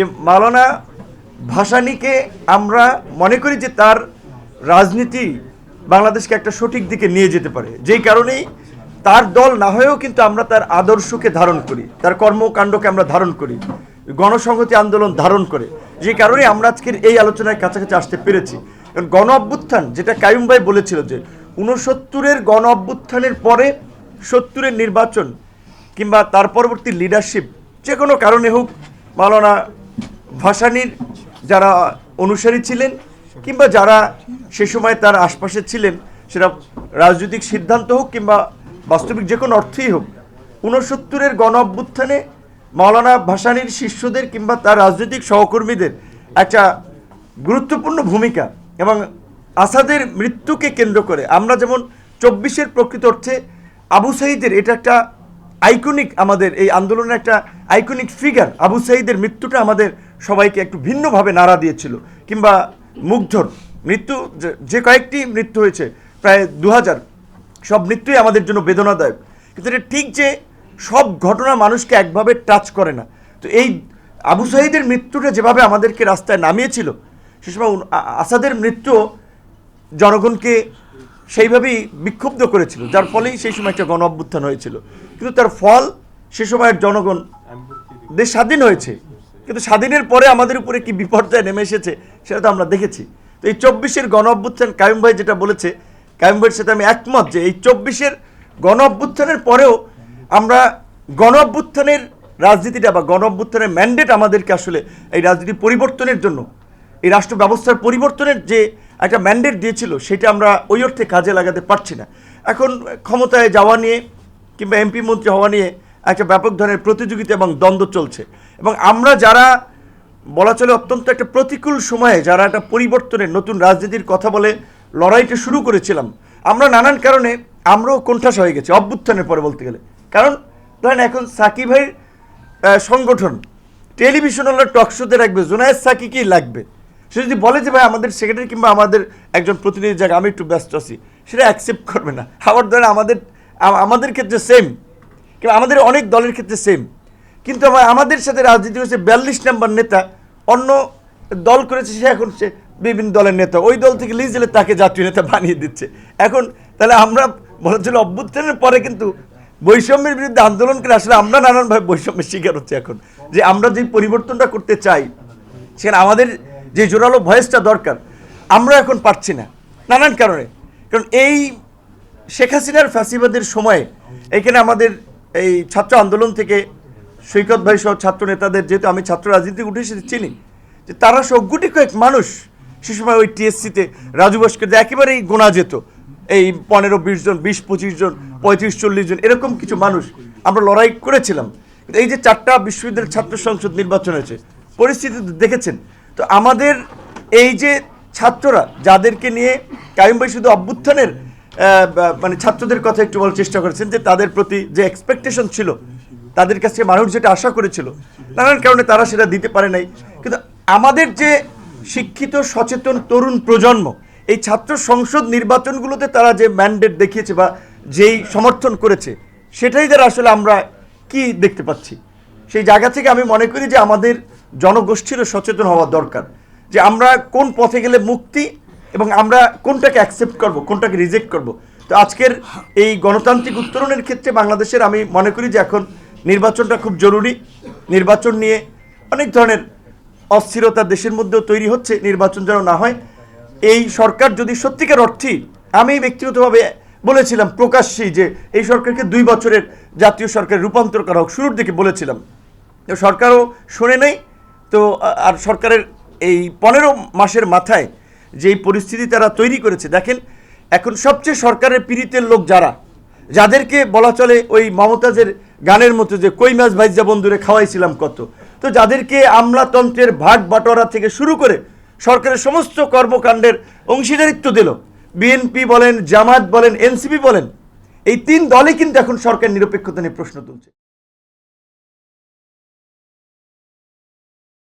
যে মাওলানা ভাসানীকে আমরা মনে করি যে তার রাজনীতি বাংলাদেশকে একটা সঠিক দিকে নিয়ে যেতে পারে। যেই কারণেই তার দল না হয়েও কিন্তু আমরা তার আদর্শকে ধারণ করি, তার কর্মকাণ্ডকে আমরা ধারণ করি, গণসংহতি আন্দোলন ধারণ করে। যে কারণে আমরা আজকের এই আলোচনায় কাছাকাছি আসতে পেরেছি। কারণ গণ অভ্যুত্থান যেটা কায়ুম ভাই বলেছিল যে উনসত্তরের গণ অভ্যুত্থানের পরে সত্তরের নির্বাচন কিংবা তার পরবর্তী লিডারশিপ যে কোনো কারণে হোক মাওলানা ভাসানির যারা অনুসারী ছিলেন কিংবা যারা সে সময় তার আশপাশে ছিলেন, সেটা রাজনৈতিক সিদ্ধান্ত হোক কিংবা বাস্তবিক যে কোনো অর্থেই হোক, ঊনসত্তরের গণ অভ্যুত্থানে মাওলানা ভাসানির শিষ্যদের কিংবা তার রাজনৈতিক সহকর্মীদের একটা গুরুত্বপূর্ণ ভূমিকা এবং আসাদের মৃত্যুকে কেন্দ্র করে আমরা যেমন চব্বিশের প্রকৃত অর্থে আবু সাইদের এটা একটা আইকনিক আমাদের এই আন্দোলনের একটা আইকনিক ফিগার আবু সাইদের মৃত্যুটা আমাদের সবাইকে একটু ভিন্নভাবে নাড়া দিয়েছিল। কিংবা মুগ্ধর মৃত্যু, যে- কয়েকটি মৃত্যু হয়েছে, প্রায় দু হাজার সব মৃত্যুই আমাদের জন্য বেদনাদায়ক। কিন্তু এটা ঠিক যে সব ঘটনা মানুষকে একভাবে টাচ করে না। তো এই আবু সাহিদের মৃত্যুটা যেভাবে আমাদেরকে রাস্তায় নামিয়েছিল, সে সময় আসাদের মৃত্যু জনগণকে সেইভাবেই বিক্ষুব্ধ করেছিল, যার ফলেই সেই সময় একটা গণ অভ্যুত্থান হয়েছিল। কিন্তু তার ফল সে সময়ের জনগণ দেশ স্বাধীন হয়েছে। কিন্তু স্বাধীনের পরে আমাদের উপরে কি বিপর্যয় নেমে এসেছে, সেটা তো আমরা দেখেছি। তো এই চব্বিশের গণ অভ্যুত্থান কায়ুম ভাই যেটা বলেছে, কায়ুম ভাইয়ের সাথে আমি একমত যে এই চব্বিশের গণ অভ্যুত্থানের পরেও আমরা গণ অভ্যুত্থানের রাজনীতিটা বা গণ অভ্যুত্থানের ম্যান্ডেট আমাদেরকে আসলে এই রাজনীতি পরিবর্তনের জন্য, এই রাষ্ট্র ব্যবস্থার পরিবর্তনের যে একটা ম্যান্ডেট দিয়েছিল, সেটা আমরা ওই অর্থে কাজে লাগাতে পারছি না। এখন ক্ষমতায় যাওয়া নিয়ে কিংবা এমপি মন্ত্রী হওয়া নিয়ে একটা ব্যাপক ধরনের প্রতিযোগিতা এবং দ্বন্দ্ব চলছে। এবং আমরা যারা বলা চলে অত্যন্ত একটা প্রতিকূল সময়ে যারা একটা পরিবর্তনের নতুন রাজনীতির কথা বলে লড়াইটা শুরু করেছিলাম, আমরা নানান কারণে আমরাও কোণঠাস হয়ে গেছি অভ্যুত্থানের পরে বলতে গেলে। কারণ ধরেন এখন সাকিব ভাইয়ের সংগঠন টেলিভিশন হলো টক শোতে রাখবে, জোনায়েদ কি লাগবে। সে যদি বলে যে, ভাই, আমাদের সেক্রেটারি কিংবা আমাদের একজন প্রতিনিধি জায়গা আমি একটু ব্যস্ত আছি, সেটা অ্যাকসেপ্ট করবে না। আবার ধরেন আমাদের আমাদের ক্ষেত্রে সেম আমাদের অনেক দলের ক্ষেত্রে সেম কিন্তু আবার আমাদের সাথে রাজনীতি হচ্ছে বিয়াল্লিশ নাম্বার নেতা, অন্য দল করেছে সে এখন সে বিভিন্ন দলের নেতা। ওই দল থেকে লিজ দিলে তাকে জাতীয় নেতা বানিয়ে দিচ্ছে। এখন তাহলে আমরা বলা ছিল অভ্যুত্থানের পরে কিন্তু বৈষম্যের বিরুদ্ধে আন্দোলন করে আসলে আমরা নানানভাবে বৈষম্যের শিকার হচ্ছে এখন। যে আমরা যে পরিবর্তনটা করতে চাই, সেখানে আমাদের যে জোরালো ভয়েসটা দরকার, আমরা এখন পারছি না। নানান কারণে। কারণ এই শেখ হাসিনার ফ্যাসিবাদের সময়ে এখানে আমাদের এই ছাত্র আন্দোলন থেকে সৈকত ভাই সহ ছাত্র নেতাদের যেহেতু আমি ছাত্র রাজনীতি উঠে এসেছি, চিনি, যে তারা সবগুটি কয়েক মানুষ সে সময় ওই টিএসসিতে রাজু ভাস্কর একেবারেই গোনা যেত। এই পনেরো, বিশ জন, বিশ, পঁচিশ জন, পঁয়ত্রিশ, চল্লিশ জন, এরকম কিছু মানুষ আমরা লড়াই করেছিলাম। কিন্তু এই যে চারটা বিশ্ববিদ্যালয়ের ছাত্র সংসদ নির্বাচন হয়েছে, পরিস্থিতি দেখেছেন। তো আমাদের এই যে ছাত্ররা, যাদেরকে নিয়ে কায়ুম ভাই শুধু অভ্যুত্থানের মানে ছাত্রদের কথা একটু বলার চেষ্টা করেছেন যে তাদের প্রতি যে এক্সপেকটেশন ছিল, তাদের কাছে মানুষ যেটা আশা করেছিল, নানান কারণে তারা সেটা দিতে পারে নাই। কিন্তু আমাদের যে শিক্ষিত, সচেতন তরুণ প্রজন্ম, এই ছাত্র সংসদ নির্বাচনগুলোতে তারা যে ম্যান্ডেট দেখিয়েছে বা যেই সমর্থন করেছে, সেটাই দ্বারা আসলে আমরা কি দেখতে পাচ্ছি? সেই জায়গা থেকে আমি মনে করি যে আমাদের জনগোষ্ঠীরও সচেতন হওয়া দরকার। যে আমরা কোন পথে গেলে মুক্তি এবং আমরা কোনটাকে অ্যাকসেপ্ট করব, কোনটাকে রিজেক্ট করব? তো আজকের এই গণতান্ত্রিক উত্তরণের ক্ষেত্রে বাংলাদেশের আমি মনে করি যে এখন নির্বাচনটা খুব জরুরি। নির্বাচন নিয়ে অনেক ধরনের অস্থিরতা দেশের মধ্যেও তৈরি হচ্ছে, নির্বাচন যেন না হয়। এই সরকার যদি সত্যিকার অর্থেই আমি ব্যক্তিগতভাবে বলেছিলাম প্রকাশ্যেই যে এই সরকারকে দুই বছরের জাতীয় সরকার রূপান্তর করা হোক, শুরুর দিকে বলেছিলাম। সরকারও শুনে নেই। তো আর সরকারের এই পনেরো মাসের মাথায় যেই পরিস্থিতি তারা তৈরি করেছে। দেখেন, এখন সবচেয়ে সরকারের পীড়িতের লোক যারা, যাদেরকে বলা চলে ওই মমতাজের গানের মতো যে, কই মাছ ভাইজা বন্ধুরে, খাওয়াইছিলাম কত? তো যাদেরকে আমলাতন্ত্রের ভাগ বাটোয়ারা থেকে শুরু করে সরকারের সমস্ত কর্মকাণ্ডের অংশীদারিত্ব দিল। বিএনপি বলেন, জামাত বলেন, এনসিপি বলেন, এই তিন দলে কিন্তু এখন সরকার নিরপেক্ষতা নিয়ে প্রশ্ন তুলছে।